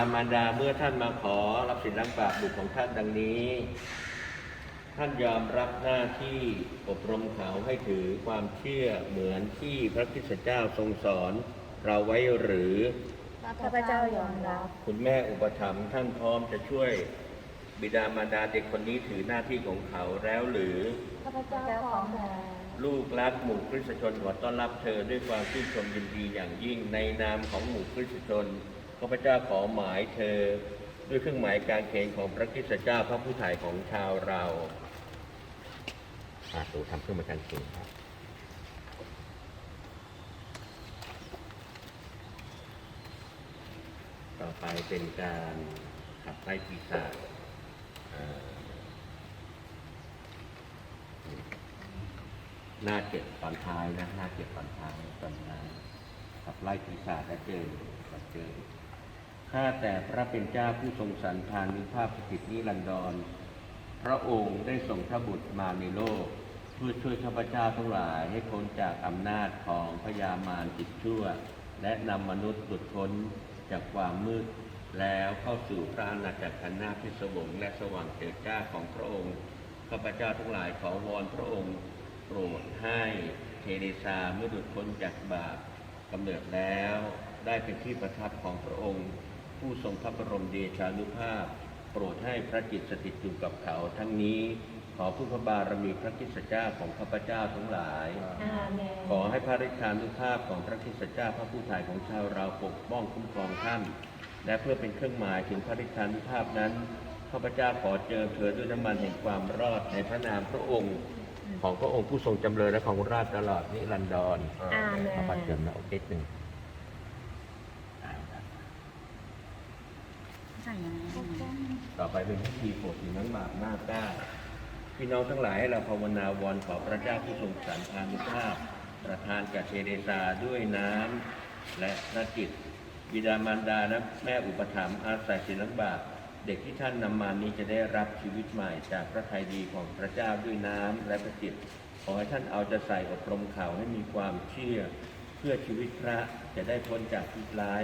ามารดาเมื่อท่านมาขอรับสินล้างบาปบุตรของท่านดังนี้ ท่านยอมรับหน้าที่อบรมเขาให้ถือความเชื่อเหมือนที่พระคริสตเจ้าทรงสอนเราไว้หรือข้าพเจ้ายอมรับ คุณแม่อุปถัมภ์ท่านพร้อมจะช่วยบิดามารดาเด็กคนนี้ถือหน้าที่ของเขาแล้วหรือข้าพเจ้าพร้อมแล้วลูกรักหมู่คริสตชนขอต้อนรับเธอด้วยความชื่นชมยินดีอย่างยิ่งในนามของหมู่คริสตชน ข้าพเจ้าขอหมายเธอ ด้วยเครื่องหมายการเขนของพระคริสตเจ้าพระผู้ถ่ายของชาวเราอาตูทำเครื่องหมายการเขนครับต่อไปเป็นการขับไล่ปีศาจเอ่อหน้าเจ็ดตอนท้ายนะหน้าเจ็ดตอนท้ายตอนท้ายขับไล่ปีศาจและเจอและเจอ ข้าแต่พระเป็นเจ้าผู้ทรงสรรพานุภาพสถิตนิรันดร พระองค์ได้ส่งพระบุตรมาในโลก เพื่อช่วยข้าพเจ้าทั้งหลายให้พ้นจากอำนาจของพยามารจิตชั่ว และนำมนุษย์หลุดพ้นจากความมืด แล้วเข้าสู่พระอาณาจักรขันนาพิศวงและสว่างเจิดจ้าของพระองค์ข้าพเจ้าทั้งหลายขอวอนพระองค์โปรดให้เทเรซาเมื่อหลุดพ้นจากบาปกำเนิดแล้ว ได้เป็นที่ประทับของพระองค์ ผู้ทรงพระบรมเดชานุภาพ โปรดให้พระจิตสถิตอยู่กับเขาทั้งนี้ขอผู้พระบารมีพระคริสตเจ้าของข้าพเจ้าทั้งหลายอาเมนขอให้พระฤทธานุภาพของพระคริสตเจ้าพระผู้ถ่ายของชาวเราปกป้องคุ้มครองท่าน และเพื่อเป็นเครื่องหมายถึงพระฤทธานุภาพนั้นข้าพเจ้าขอเจอเธอด้วยน้ำมันแห่งความรอดในพระนามพระองค์ ของพระองค์ผู้ทรงจำเริญและของราชตลอดนิรันดรอาเมเอาบัตรเจิมนนะโอเคหนึ่งอ่า ใส่ยังไง ต่อไปเป็นพิธีโปรดสินน้ำบาปหน้าเก้าพี่น้องทั้งหลายให้เราภาวนาวอนขอพระเจ้าผู้ทรงสรรพานุภาพ ประทานกับเทเดซาด้วยน้ำและพระจิตบิดามารดาและแม่อุปถัมภ์อาศัยศิลบาปเด็กที่ท่านนำมานี้จะได้รับชีวิตใหม่จากพระทัยดีของพระเจ้าด้วยน้ำและพระจิตขอให้ท่านเอาใจะใส่อบรมเขาให้มีความเชื่อ เพื่อชีวิตพระจะได้พ้นจากทุกข์ร้าย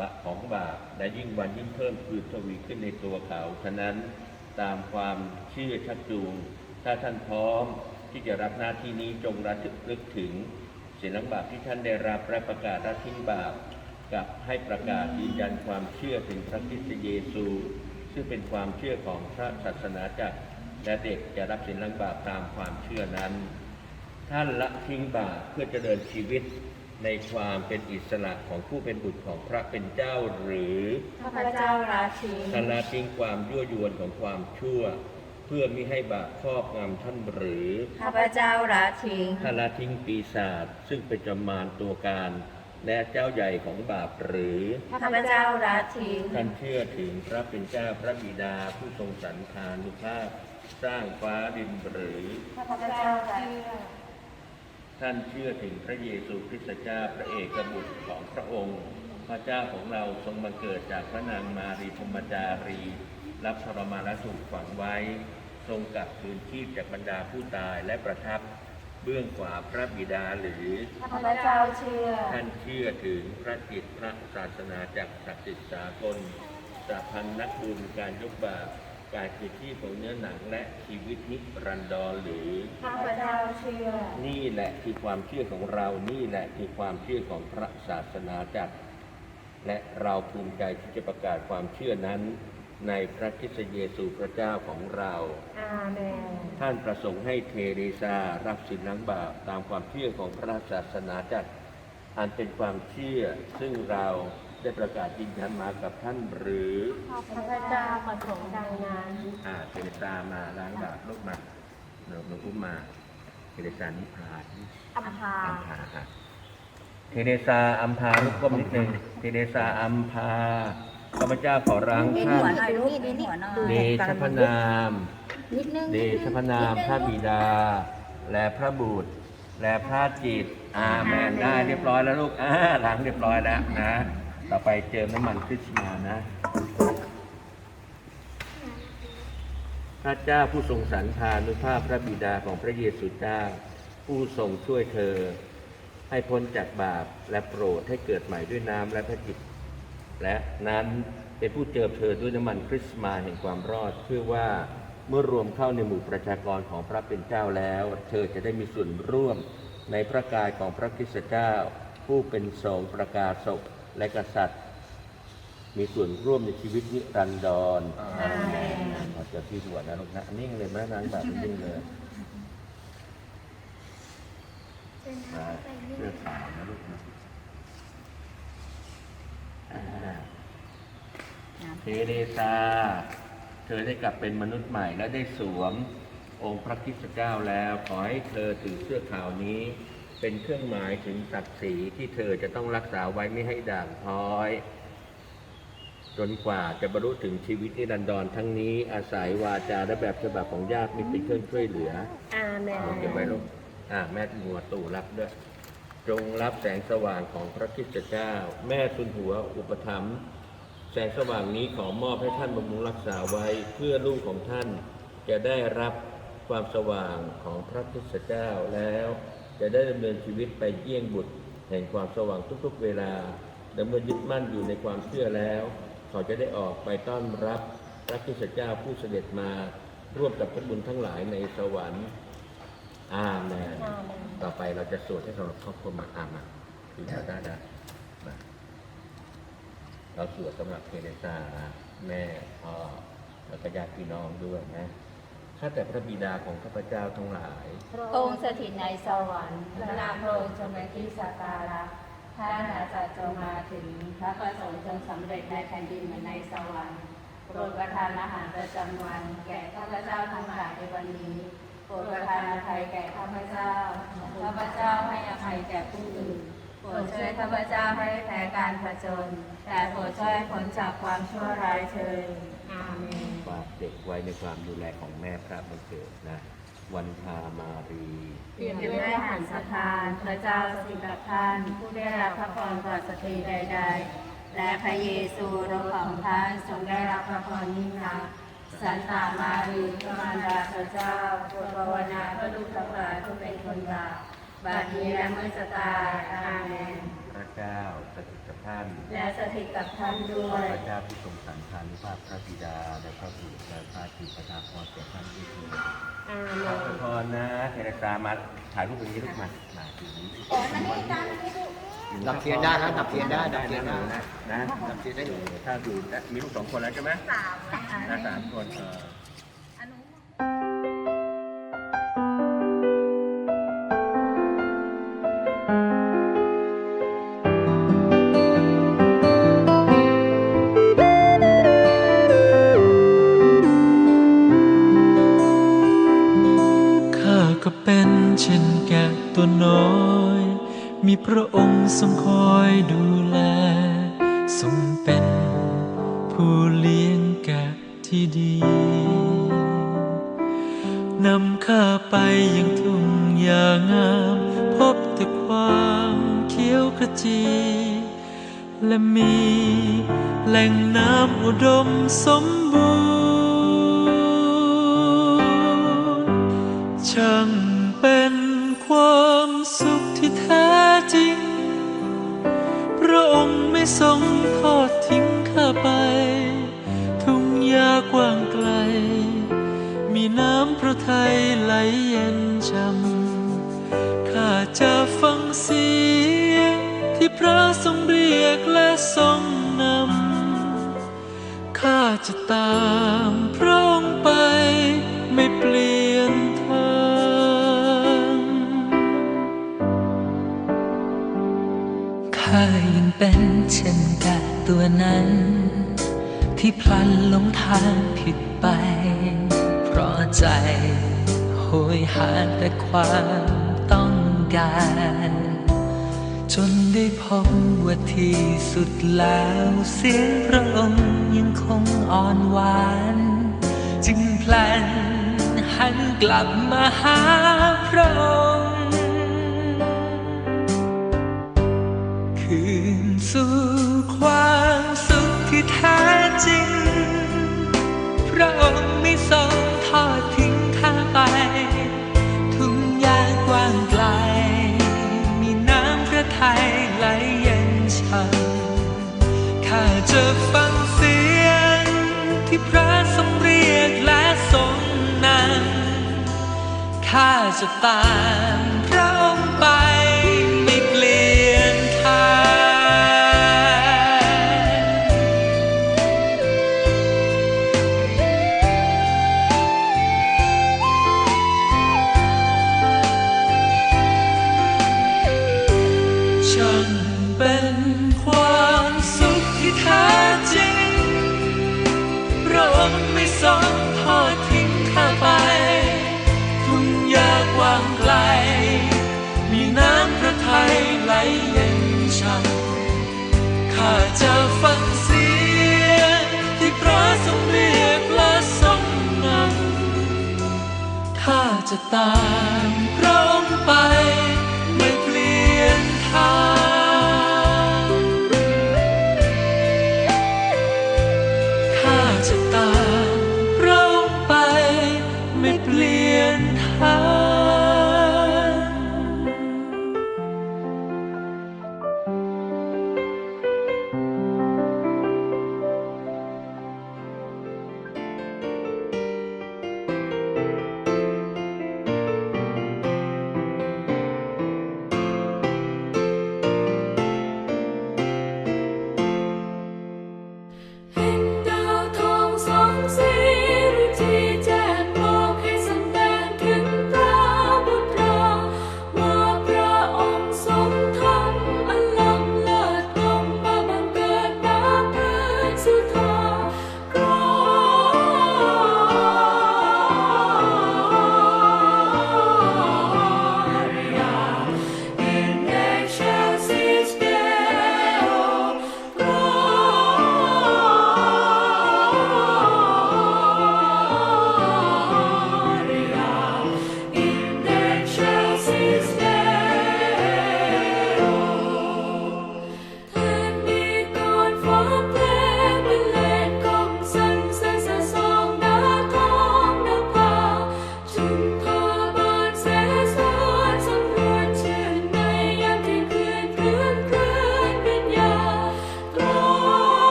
บะของบาปและยิ่งวันยิ่งเพิ่มคืนทวีขึ้นในตัวเขา ฉะนั้นตามความเชื่อชักจูง ถ้าท่านพร้อมที่จะรับหน้าที่นี้จงระลึกถึงศีลบาปที่ท่านได้รับและประกาศละทิ้งบาปกับให้ประกาศยืนยันความเชื่อถึงพระคริสต์เยซู ซึ่งเป็นความเชื่อของพระศาสนาจักรและเด็กจะรับศีลังบาปตามความเชื่อนั้น ท่านละทิ้งบาปเพื่อจะเจริญชีวิต ในความเป็นอิสระของผู้เป็นบุตรของพระเป็นเจ้าหรือข้าพเจ้าละทิ้งท่านละทิ้งความยั่วยวนของความชั่ว เพื่อมิให้บาปครอบงำท่านหรือข้าพเจ้าละทิ้งท่านละทิ้งปีศาจซึ่งเป็นจำมารตัวการและเจ้าใหญ่ของบาปหรือข้าพเจ้าละทิ้งท่านเชื่อถึงพระเป็นเจ้าพระบิดาผู้ทรงสรรพานุภาพ สร้างฟ้าดินหรือข้าพเจ้าละเชื่อ ท่านเชื่อถึงพระเยซูคริสต์เจ้าพระเอกบุตรของพระองค์ พระเจ้าของเราทรงมาเกิดจากพระนางมารีพรหมจารี รับทรมานและถูกฝังไว้ ทรงกลับคืนชีพจากบรรดาผู้ตายและประทับเบื้องขวาพระบิดาหรือข้าพเจ้าเชื่อ ท่านเชื่อถึงพระจิตพระศาสนาจากศักดิ์สิทธิ์สากลสาพันธ์นักบุญการยกบาป การคืนที่ของเนื้อหนังและชีวิตนิรันดรหรือ ข้าพเจ้าเชื่อ นี่แหละคือความเชื่อของเรา นี่แหละคือความเชื่อของพระศาสนาจักร และเราภูมิใจที่จะประกาศความเชื่อนั้น ในพระคริสต์เยซูพระเจ้าของเรา อาเมน ท่านประสงค์ให้เทเรซารับสินล้างบาปตามความเชื่อของพระศาสนาจักร อันเป็นความเชื่อซึ่งเรา ได้ประกาศยืนยันมากับท่านหรือข้าพเจ้าประสงค์ดังนั้นอ่าเทเรซามาล้างบาปลูกมาเดี๋ยวหนูอุ้มมาเทเรซานิพพานอัมพาอัมพาค่ะเทเรซาอัมพาลูกก้มนิดหนึ่งเทเรซาอัมพาข้าพเจ้าขอร้างเน้นท่าหัวนหน่อยลูกเน้นหัวหน่อยเดชพนามนิดนึงเดชพนามพระบิดา และพระบุตร และพระจิตอาเมนได้เรียบร้อยแล้วลูกอ่าล้างเรียบร้อยแล้วนะ ต่อไปเจิมน้ำมันคริสต์มานะ พระเจ้าผู้ทรงสรรพานุภาพพระบิดาของพระเยซูเจ้า ผู้ทรงช่วยเธอ ให้พ้นจากบาปและโปรดให้เกิดใหม่ด้วยน้ำและพระจิต และนั้นเป็นผู้เจิมเธอด้วยน้ำมันคริสต์มาแห่งความรอดเพื่อว่าเมื่อรวมเข้าในหมู่ประชากรของพระเป็นเจ้าแล้ว เธอจะได้มีส่วนร่วมในพระกายของพระคริสตเจ้า ผู้เป็นทรงประกาศก และกษัตริย์ มีส่วนร่วมในชีวิตนิรันดรอาเมนขอเจอที่หัวนะลูกนะนิ่งเลยแม่นางแบบนิ่งเลยมาเสื้อขาวนะลูกนะอ่าเทเรซาเธอได้กลับเป็นมนุษย์ใหม่และได้สวมองค์พระคริสตเจ้าแล้ว ขอให้เธอถือเสื้อขาวนี้ เป็นเครื่องหมายถึงศักดิ์ศรีที่เธอจะต้องรักษาไว้ไม่ให้ด่างพร้อย จนกว่าจะบรรลุถึงชีวิตนิรันดรทั้งนี้อาศัยวาจาและแบบฉบับของญาติมิตรเป็นเครื่องช่วยเหลืออาเมนเอาเก็บไว้ลูกอ่าแม่หัวตู่รับด้วย จงรับแสงสว่างของพระคริสตเจ้า แม่ทุนหัวอุปถัมภ์แสงสว่างนี้ขอมอบให้ท่านบำรุงรักษาไว้เพื่อลูกของท่าน จะได้รับความสว่างของพระคริสตเจ้าแล้ว จะได้ดำเนินชีวิตไปเยี่ยงบุตร แห่งความสว่างทุกๆเวลาและเมื่อยึดมั่นอยู่ในความเชื่อแล้ว เขาจะได้ออกไปต้อนรับพระคริสตเจ้าผู้เสด็จมาร่วมกับพระบุญทั้งหลายในสวรรค์อาเมนอาเมนต่อไปเราจะสวดให้สำหรับครอบครัวมาอามาคือได้ได้ได้มาเราสวดสำหรับเทเรซาแม่พ่อแล้วก็ญาติพี่น้องด้วยนะ ข้าแต่พระบิดาของข้าพเจ้าทั้งหลายองค์สถิตในสวรรค์พระนามพระองค์จงเป็นที่สักการะพระอาณาจักรจงมาถึง พระประสงค์จงสำเร็จในแผ่นดินเหมือนในสวรรค์โปรดประทานอาหารประจำวัน แก่ข้าพเจ้าทั้งหลายในวันนี้โปรดประทานอภัยแก่ข้าพเจ้าข้าพเจ้าให้อภัยแก่ผู้อื่นโปรดช่วยข้าพเจ้าให้แพ้การผจญแต่โปรดช่วยผลจากความชั่วร้ายเถิดอาเมน เด็กไว้ในความดูแลของแม่พระบังเกิดนะวันทามารีเปลี่ยนด้วยหันสถาน พระเจ้าสถิตกับท่าน ผู้ได้รับพระพรกว่าสตรีใด ๆ และพระเยซูรถของท่านทรงได้รับพระพรยิ่งนักสันตามารีพระมารดาพระเจ้าโปรดภาวนาพื่อลูกทั้งหลายผู้เป็นคนบาปบัดนี้และเมื่อจะตายอาเมนพระเจ้าสถิ ท่าน และสถิตกับท่านด้วย พระเจ้าผู้ทรงสันทานุภาพพระบิดา และพระบุตรและพระจิตประทานพรแก่ท่านด้วยเถิดอาเมขอน พรนะเทเรซามาถ่ายรูปตรงนี้ลูกมามาตรงนี้ดับเทียนได้นะดับเทียนได้ดับเทียนได้ นะนะดับเทียนได้อยู่ถ้าดูนะมีลูกสองคนแล้วใช่ไหมสามนะสามคนเออ ทรงคอยดูแล ทรงเป็นผู้เลี้ยงแกะที่ดี นำข้าไปยังทุ่งหญ้างาม พบแต่ความเขียวขจี และมีแหล่งน้ำอุดมสมบูรณ์ ช่างเป็นความสุขที่แท้ ทรงทอดทิ้งข้าไป ทุ่งหญ้ากว้างไกล มีน้ำพระทัยไหลเย็นช่ำข้าจะฟังเสียงที่พระทรงเรียกและทรงนำข้าจะตาม ตัวนั้น ที่พลันหลงทางผิดไป เพราะใจโหยหาแต่ความต้องการ จนได้พบว่าที่สุดแล้วเสียงพระองค์ยังคงอ่อนหวาน จึงพลันหันกลับมาหาพระองค์คืนสู่ ท้จริง พระองค์ไม่ทรงทอดทิ้งข้าไป ทุ่งหญ้ากว้างไกล มีน้ำพระทัยไหลเย็นช่ำข้าจะฟังเสียง ที่พระทรงเรียกและทรงนำข้าจะตาม จะฟังเสียงที่พระทรงเรียกและทรงนำถ้าจะตาย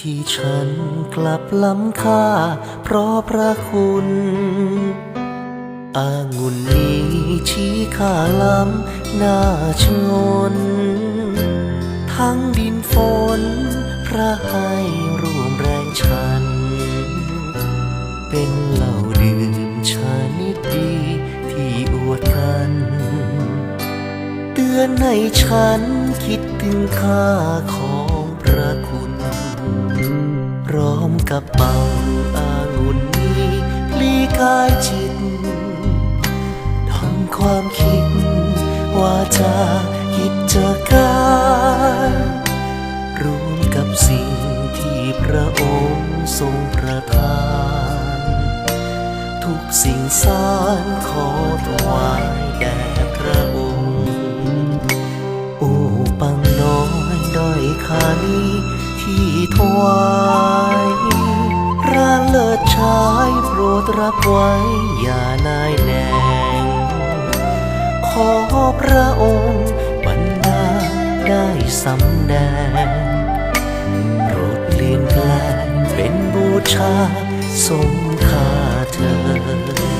ที่ฉันกลับล้ำค่า เพราะพระคุณอางุ่นนี้ชี้ค่าล้ำหน้าชงน ทั้งดินฝน พระให้ร่วมแรงฉัน เป็นเหล่าดื่มชานิดดีที่อวดกัน เตือนในฉันคิดถึงค่าขอ กับเป่าอางุ่นนี้พลีกายจิตทำความคิด ว่าจะกิดจการรวมกับสิ่งที่พระองค์ทรงประทาน ทุกสิ่งสารขอถวายแด่พระองค์ โอ้ปังน้อยด้อยคานี้ที่ถวาย เลิศชายโปรดรับไว้อย่านายแหนง ขอพระองค์บรรดาได้สำแดงโปรดเลี่ยนแปลงเป็นบูชาสมค่าเธอ